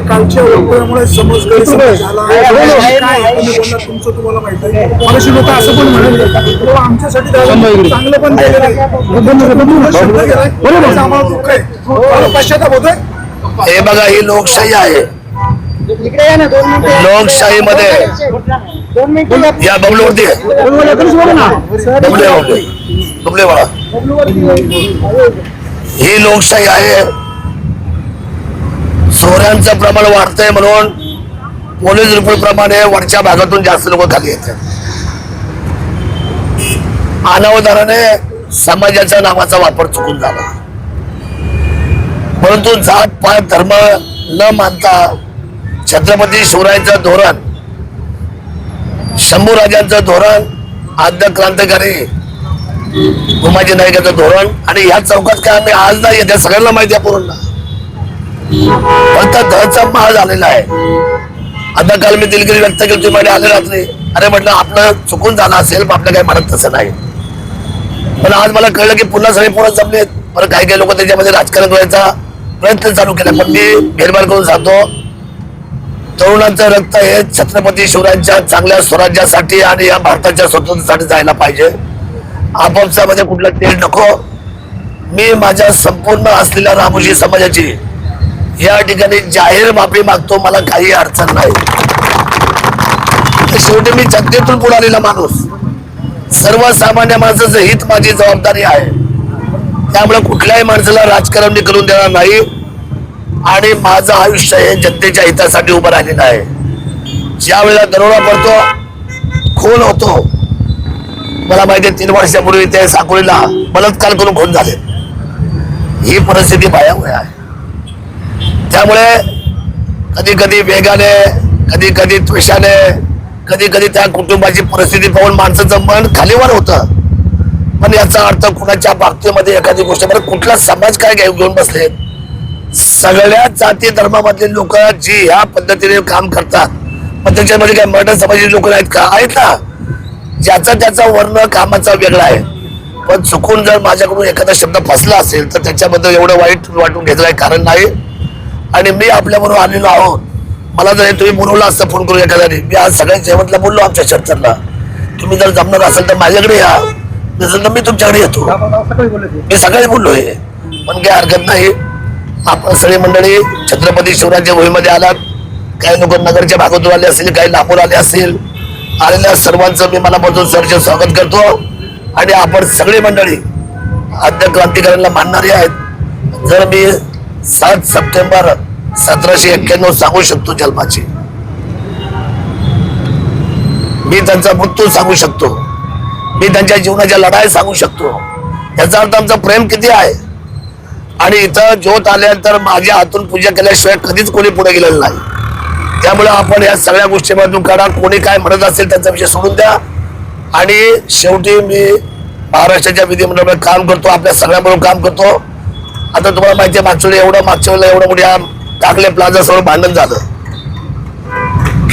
कालच्या वक्तव्यामुळे समज तुमचं तुम्हाला माहिती आहे. मगाशी लोक असं पण म्हणाले "बाबा, आमच्यासाठी चांगलं पण केलेलं आहे. आम्हाला दुःख आहे. पश्चाताप होतोय? हे बघा ही लोकशाही आहे. लोकशाहीमध्ये या बबलूवरती बबले बबले बबले बाळा ही लोकशाही आहे. चोऱ्यांचं प्रमाण वाढतंय म्हणून पोलीस रिपोर्टप्रमाणे वरच्या भागातून जास्त लोक खाली येतात. अनावधानाने समाजाच्या नावाचा वापर चुकून झाला. परंतु जात पात धर्म न मानता छत्रपती शिवरायांचं धोरण शंभू राजांचं धोरण आद्य क्रांतिकारी उमाजी नायकाचं धोरण आणि ह्या चौकात काय आम्ही आज नाही त्या सगळ्यांना माहिती आहे पूर्ण. फक्त धडचा महाल झालेला आहे? आता काल मी दिलगिरी व्यक्त केली तुम्ही आले रात्री. अरे म्हटलं आपलं चुकून झालं असेल पण आपलं काही म्हणत तसं नाही. पण आज मला कळलं की पुन्हा सगळे पुन्हा जमलेत. बरं काही काही लोक त्याच्यामध्ये राजकारण करायचा प्रयत्न चालू केला पण मी भेरभार करून सांगतो तरुणांचं रक्त हे छत्रपती शिवरायांच्या चांगल्या स्वराज्यासाठी आणि या भारताच्या स्वतंत्रतेसाठी जायला पाहिजे. आपापसामध्ये कुठलं तेल नको. मी माझ्या संपूर्ण असलेल्या रामोशी समाजाची या ठिकाणी जाहीर माफी मागतो मला काही अडचण नाही. शेवटी मी जनतेतून पुढालेला माणूस. सर्वसामान्य माणसाचं हित माझी जबाबदारी आहे. त्यामुळे कुठल्याही माणसाला राजकारण मी करून देणार नाही. आणि माझं आयुष्य हे जनतेच्या हितासाठी उभं राहिलेलं आहे. ज्या वेळेला दरोडा पडतो खून होतो. मला माहिती आहे तीन वर्षापूर्वी ते साकोळीला बलात्कार करून खून झाले. ही परिस्थिती भयावह आहे. त्यामुळे कधी कधी वेगाने कधी कधी त्वेषाने कधी कधी त्या कुटुंबाची परिस्थिती पाहून माणसाचं मन खालीवर होतं. पण याचा अर्थ कुणाच्या बाबतीमध्ये एखादी गोष्ट बरं कुठला समाज काय घेऊन बसले? सगळ्या जाती धर्मामधले लोक जी ह्या पद्धतीने काम करतात पण त्याच्यामध्ये काय मराठा समाजाचे लोक आहेत का? आहेत ना. ज्याचा त्याचा वर्ण कामाचा वेगळा आहे. पण चुकून जर माझ्याकडून एखादा शब्द फसला असेल तर त्याच्याबद्दल एवढं वाईट वाटून घेतलं आहे कारण नाही. आणि मी आपल्याबरोबर आलेलो आहोत. मला जर तुम्ही बोलवलं असतं फोन करून एखाद्याने मी आज सगळ्या जेवणला बोललो आमच्या चर्चांना तुम्ही जर जमणार असेल तर माझ्याकडे या. नसेल तर मी तुमच्याकडे येतो. मी सगळे बोललो हे पण काही हरकत नाही. आपण सगळी मंडळी छत्रपती शिवरायांच्या भूमीमध्ये आलात. काही लोक नगरच्या भागातून आले असतील काही लांबून आले असतील आलेल्या सर्वांचं मी मनापासून सरचे स्वागत करतो. आणि आपण सगळी मंडळी आद्य क्रांतिकाऱ्यांना मानणारी आहेत. जर मी सात सप्टेंबर सतराशे एक्क्याण्णव सांगू शकतो जन्माची. मी त्यांचा मृत्यू सांगू शकतो. मी त्यांच्या जीवनाच्या लढाई सांगू शकतो. याचा अर्थ आमचं प्रेम किती आहे? आणि इथं ज्योत आल्यानंतर माझ्या हातून पूजा केल्याशिवाय कधीच कोणी पुढे गेलेलं नाही. त्यामुळे आपण या सगळ्या गोष्टीमधून काढा. कोणी काय म्हणत असेल त्यांचा विषय सोडून द्या. आणि शेवटी मी महाराष्ट्राच्या विधिमंडळामध्ये काम करतो आपल्या सगळ्यांबरोबर काम करतो. आता तुम्हाला माहिती आहे मागच्या एवढं मागच्या वेळेला एवढं मोठ्या टाकले प्लाझा समोर भांडण झालं.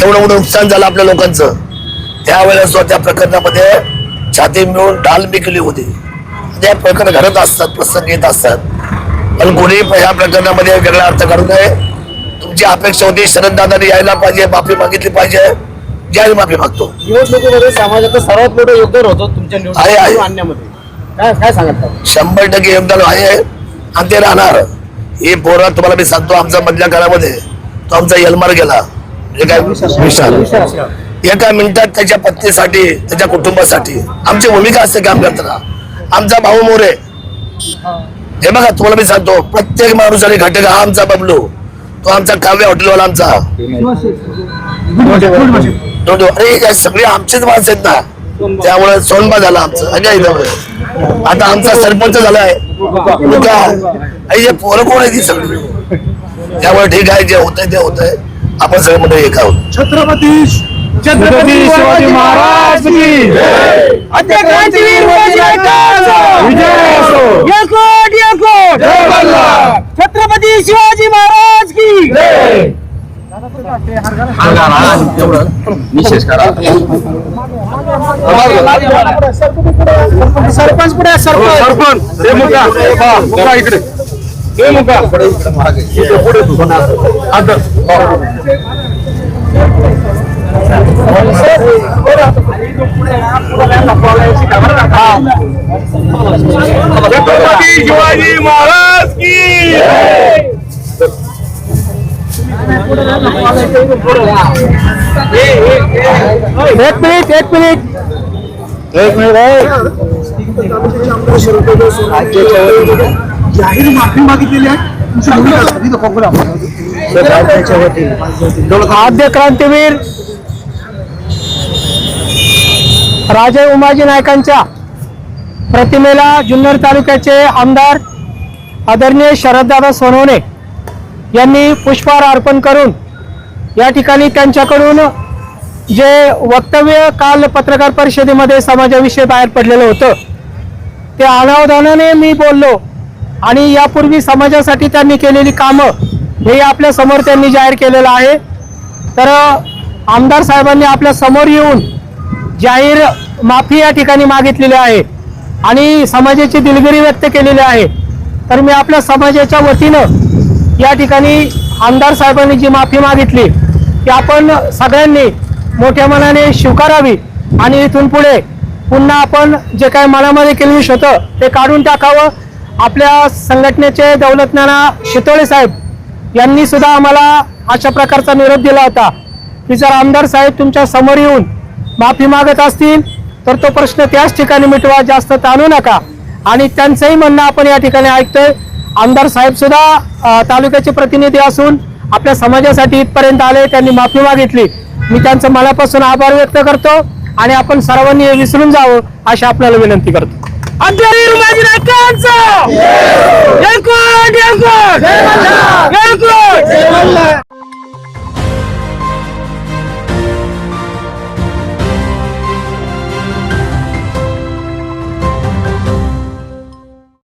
एवढं मोठं नुकसान झालं आपल्या लोकांचं. त्यावेळेला सुद्धा त्या प्रकरणामध्ये छाती मिळून ढाल मिकली होती. त्या प्रकरण घडत असतात प्रसंग येत असतात. पण कोणी ह्या प्रकरणामध्ये वेगळा अर्थ करू नये. तुमची अपेक्षा होती शरद दादाने यायला पाहिजे माफी मागितली पाहिजे. ज्यावेळी माफी मागतो. निवडणुकीमध्ये समाजाचं सर्वात मोठं योगदान होतं तुमच्या आहे, आहे. निवडणूक आणण्यामध्ये काय काय सांगत शंभर टक्के योगदान आहे. ते राहणार. हे पोरा तुम्हाला मी सांगतो आमचा मधल्या काळामध्ये तो आमचा यलमार गेला. काय? विशाल. एका मिनिटात त्याच्या पत्नीसाठी त्याच्या कुटुंबासाठी. आमची भूमिका असते काम करताना. आमचा भाऊ मोरे. हे बघा तुम्हाला मी सांगतो प्रत्येक माणूस आणि घटक हा आमचा बबलू. तो आमचा काव्य हॉटेलवाला आमचा. अरे सगळे आमचेच माणसं आहेत ना. त्यामुळे सोनबा झाला आमचं अगं इथं. आता आमचा सरपंच झालाय. आई हे पोरं कोण आहे ती सगळी? त्यामुळे ठीक आहे जे होतंय ते होतंय. आपण सगळे मंडळी एक आहोत छत्रपती छत्रपती शिवाजी महाराज छत्रपती शिवाजी महाराज की सरपंच पुढे सरपंच सरपंच हे मुद्दा आदर छत्रपती शिवाजी महाराज की एक मिनिट एक मिनिट. एक मिनिट जाहीर माफी मागितलेली आहे. आद्य क्रांतीवीर राजे उमाजी नायकांच्या प्रतिमेला जुन्नर तालुक्याचे आमदार आदरणीय शरददादा सोनवणे यांनी पुष्पहार अर्पण करून या ठिकाणी त्यांच्याकडून जे वक्तव्य काल पत्रकार परिषदेमध्ये समाजाविषयी बाहेर पडलेलं होतं ते अनावधानाने मी बोललो आणि यापूर्वी समाजासाठी त्यांनी केलेली कामं हे आपल्यासमोर त्यांनी जाहीर केलेलं आहे. तर आमदार साहेबांनी आपल्यासमोर येऊन जाहीर माफी या ठिकाणी मागितलेली आहे आणि समाजाची दिलगिरी व्यक्त केलेली आहे. तर मी आपल्या समाजाच्या वतीनं या ठिकाणी आमदार साहेबांनी जी माफी मागितली ती आपण सगळ्यांनी मोठ्या मनाने स्वीकारावी. आणि इथून पुढे पुन्हा आपण जे काही मनामध्ये केलेलं होतं ते काढून टाकावं. आपल्या संघटनेचे दौलतनाना शितोळे साहेब यांनी सुद्धा आम्हाला अशा प्रकारचा निरोप दिला होता. की जर आमदार साहेब तुमच्यासमोर येऊन माफी मागत असतील तर तो प्रश्न त्याच ठिकाणी मिटवा जास्त ताणू नका. आणि त्यांचंही म्हणणं आपण या ठिकाणी ऐकतोय. आमदार साहेब सुद्धा तालुक्याचे प्रतिनिधी असून आपल्या समाजासाठी इथपर्यंत आले त्यांनी माफी मागितली. मी त्यांचं मनापासून आभार व्यक्त करतो आणि आपण सर्वांनी विसरून जावं अशी आपल्याला विनंती करतो.